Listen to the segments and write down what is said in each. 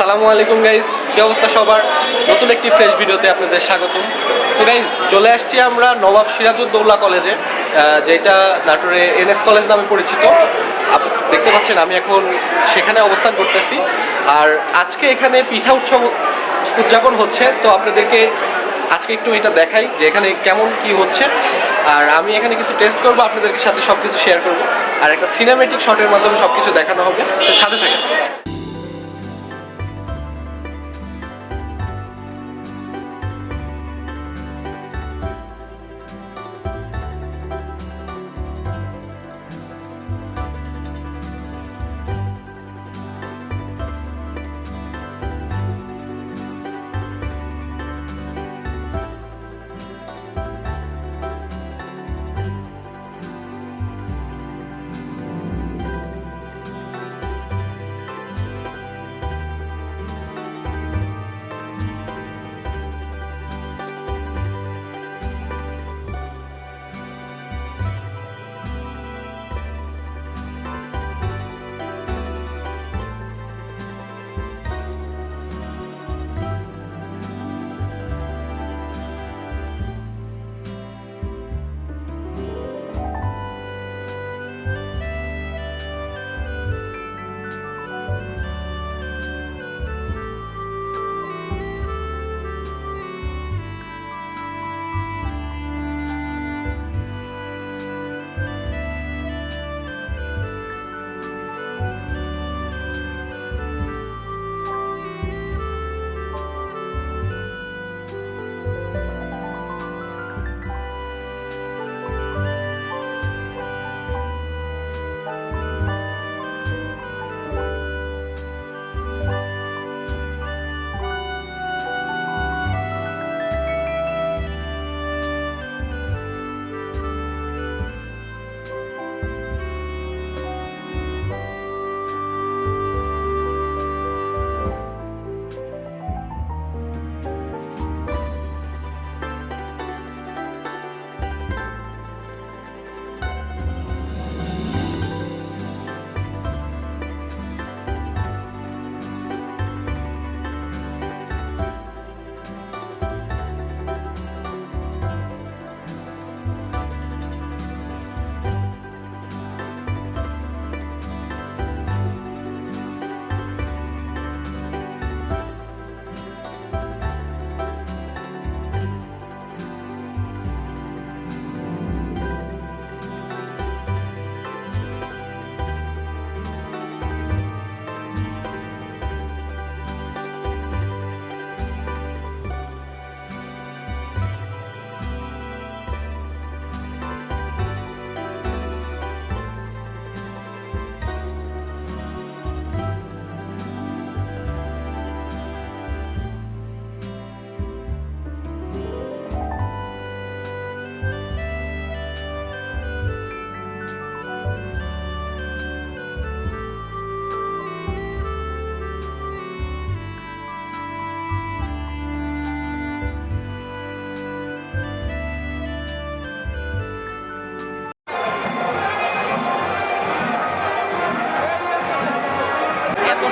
আসসালামু আলাইকুম গাইজ কি অবস্থা সবার? নতুন একটি ফ্রেশ ভিডিওতে আপনাদের স্বাগতম। তো গাইজ চলে আসছি আমরা নবাব সিরাজউদ্দৌলা কলেজে যেটা নাটোরে এনএস কলেজ নামে পরিচিত। দেখতে পাচ্ছেন, আমি এখন সেখানে অবস্থান করতেছি। আর আজকে এখানে পিঠা উৎসব উদযাপন হচ্ছে। তো, আপনাদেরকে আজকে একটু এটা দেখাই যে এখানে কেমন কি হচ্ছে। আর আমি এখানে কিছু টেস্ট করব আপনাদের সাথে সব কিছু শেয়ার করব। আর একটা সিনেমেটিক শটের মাধ্যমে সব কিছু দেখানো হবে। তো, সাথে থাকেন।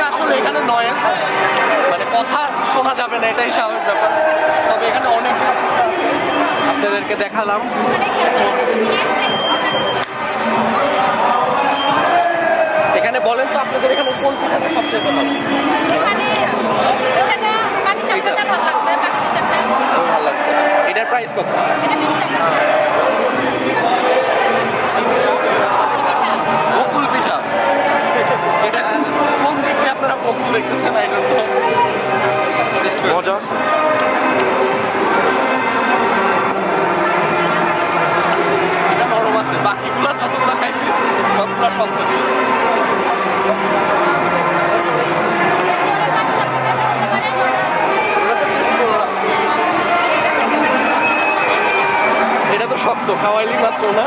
এতটা আসলে এখানে নয়েজ মানে কথা শোনা যাবে না এটাই স্বাভাবিক ব্যাপার। তবে এখানে অনেক। আপনাদেরকে দেখালাম। এখানে বলেন তো আপনাদের এখানে কোন পিঠাটা সবচেয়ে ভালো? এটার প্রাইস কত এটা বিশ টাকা বকুল পিঠা এটা কোন দিক বকুল দেখতেছেন? আই ডোন্ট নো মজা আছে। এটা নরম আছে। বাকিগুলো যতগুলো খাইছি সবগুলো শক্ত ছিল। এটা তো শক্ত খাওয়াইলি মাত্র না?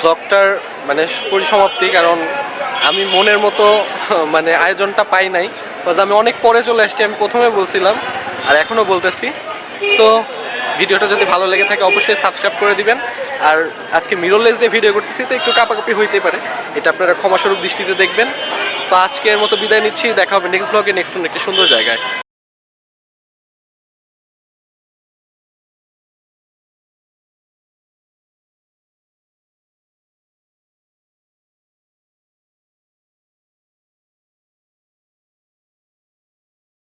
ব্লগটার মানে পরিসমাপ্তি, কারণ আমি মনের মতো মানে আয়োজনটা পাই নাই। Because আমি অনেক পরে চলে এসেছি আমি প্রথমে বলছিলাম, আর এখনও বলতেছি। তো ভিডিওটা যদি ভালো লেগে থাকে, অবশ্যই সাবস্ক্রাইব করে দিবেন। আর আজকে মিররলেস দিয়ে ভিডিও করতেছি, তো একটু কাপাকাপি হইতে পারে। এটা আপনারা ক্ষমাস্বরূপ দৃষ্টিতে দেখবেন। তো আজকের মতো বিদায় নিচ্ছি, দেখা হবে নেক্সট ব্লগে নেক্সট কোনো একটি সুন্দর জায়গায়।